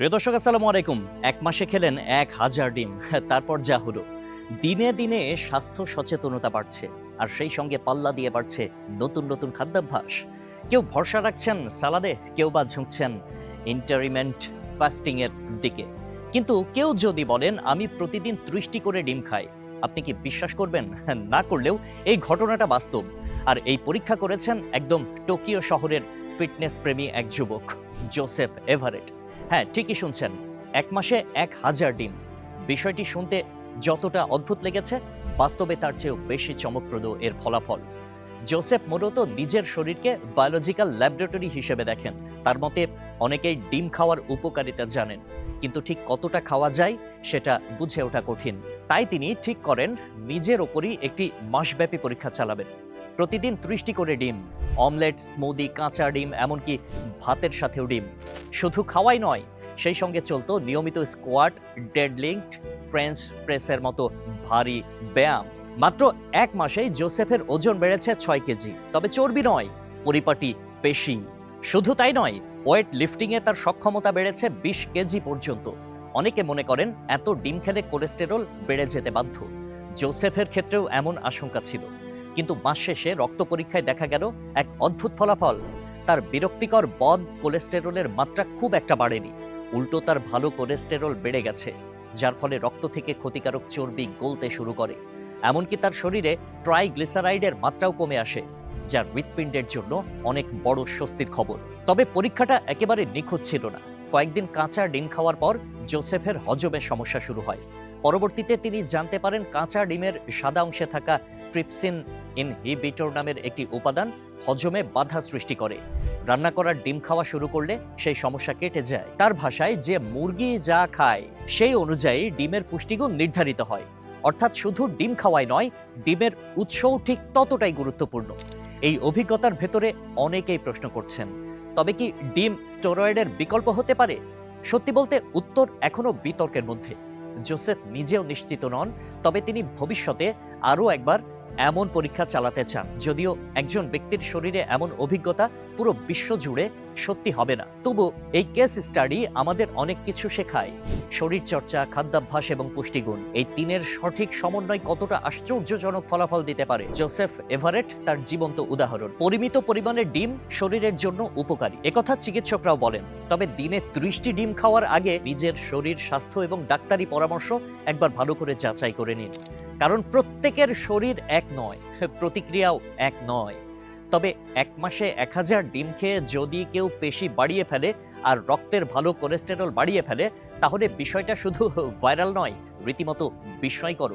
প্রিয় দর্শক, আসসালামু আলাইকুম। এক মাসে খেলেন এক হাজার ডিম, তারপর যা হলো। দিনে দিনে স্বাস্থ্য সচেতনতা বাড়ছে, আর সেই সঙ্গে পাল্লা দিয়ে বাড়ছে নতুন নতুন খাদ্যাভ্যাস। কেউ ভরসা রাখছেন সালাদে, কেউ বা ঝুঁকছেন ইন্টারিমেন্ট ফাস্টিং এর দিকে। কিন্তু কেউ যদি বলেন, আমি প্রতিদিন ত্রিশটি করে ডিম খাই আপনি কি বিশ্বাস করবেন? না করলেও এই ঘটনাটা বাস্তব। আর এই পরীক্ষা করেছেন একদম টোকিও শহরের ফিটনেস প্রেমী এক যুবক, জোসেফ এভারেট। হ্যাঁ ঠিকই শুনছেন। এক মাসে এক হাজার ডিম। বিষয়টি শুনতে যতটা অদ্ভুত লেগেছে, বাস্তবে তার চেয়েও বেশি চমকপ্রদ এর ফলাফল। জোসেফ মূলত নিজের শরীরকে বায়োলজিক্যাল ল্যাবরেটরি হিসেবে দেখেন। তার মতে, অনেকেই ডিম খাওয়ার উপকারিতা জানেন, কিন্তু ঠিক কতটা খাওয়া যায় সেটা বুঝে ওঠা কঠিন। তাই তিনি ঠিক করেন, নিজের ওপরই একটি মাসব্যাপী পরীক্ষা চালাবেন। প্রতিদিন ত্রিশটি করে ডিম, অমলেট, স্মুদি, কাঁচা ডিম, এমনকি ভাতের সাথেও ডিম। শুধু খাওয়াই নয়, সেই সঙ্গে চলতো নিয়মিত স্কোয়াট, ডেডলিংকড, ফ্রেঞ্চ প্রেসের মতো ভারী ব্যায়াম। মাত্র এক মাসেই জোসেফের ওজন বেড়েছে ছয় কেজি। তবে চর্বি নয়, পরিপাটি পেশি। শুধু তাই নয়, ওয়েট লিফটিংয়ে তার সক্ষমতা বেড়েছে বিশ কেজি পর্যন্ত। অনেকে মনে করেন এত ডিম খেলে কোলেস্টেরল বেড়ে যেতে বাধ্য। জোসেফের ক্ষেত্রেও এমন আশঙ্কা ছিল। কিন্তু মাস শেষে রক্ত পরীক্ষায় দেখা গেল এক অদ্ভুত ফলাফল। তার বিরক্তিকর বদ কোলেস্টেরলের মাত্রা খুব একটা বাড়েনি। উল্টো তার ভালো কোলেস্টেরল বেড়ে গেছে, যার ফলে রক্ত থেকে ক্ষতিকারক চর্বি গলতে শুরু করে। এমনকি তার শরীরে ট্রাইগ্লিসারাইডের মাত্রাও কমে আসে, যা হৃৎপিণ্ডের জন্য অনেক বড় স্বস্তির খবর। তবে পরীক্ষাটা একেবারে নিখুঁত ছিল না। কয়েকদিন কাঁচা ডিম খাওয়ার পর জোসেফের হজমের সমস্যা শুরু হয়। পরবর্তীতে তিনি জানতে পারেন কাঁচা ডিমের সাদা অংশে থাকা ট্রিপসিন ইনহিবিটর নামের একটি উপাদান হজমে বাধা সৃষ্টি করে। রান্না করার ডিম খাওয়া শুরু করলে সেই সমস্যা কেটে যায়। তার ভাষায় যে মুরগি যা খায়, সেই অনুযায়ী ডিমের পুষ্টিগুণ নির্ধারিত হয়। অর্থাৎ শুধু ডিম খাওয়াই নয়, ডিমের উৎসও ঠিক ততটাই গুরুত্বপূর্ণ। এই অভিজ্ঞতার ভেতরে অনেকেই প্রশ্ন করছেন, তবে কি ডিম স্টেরয়েডের বিকল্প হতে পারে? সত্যি বলতে উত্তর এখনও বিতর্কের মধ্যে। জোসেফ নিজেও নিশ্চিত নন তবে তিনি ভবিষ্যতে আরও একবার এমন পরীক্ষা চালাতে চান, যদিও একজন ব্যক্তির শরীরে এমন অভিজ্ঞতা পুরো বিশ্ব জুড়ে সত্যি হবে না। তবু এই কেস স্টাডি আমাদের অনেক কিছু শেখায়। শরীরচর্চা, খাদ্যাভ্যাস এবং পুষ্টিগুণ, এই তিনের সঠিক সমন্বয় কতটা আশ্চর্যজনক ফলাফল দিতে পারে? জোসেফ এভারেট তার জীবন্ত উদাহরণ, পরিমিত পরিমাণে ডিম শরীরের জন্য উপকারী। একথা চিকিৎসকরাও বলেন, তবে দিনে ত্রিশটি ডিম খাওয়ার আগে নিজের শরীর, স্বাস্থ্য এবং ডাক্তারি পরামর্শ একবার ভালো করে যাচাই করে নিন। কারণ প্রত্যেকের শরীর এক নয়, প্রতিক্রিয়াও এক নয়। তবে এক মাসে এক হাজার ডিম খেয়ে যদি কেউ পেশি বাড়িয়ে ফেলে আর রক্তের ভালো কোলেস্টেরল বাড়িয়ে ফেলে, তাহলে বিষয়টা শুধু ভাইরাল নয়, রীতিমতো বিস্ময়কর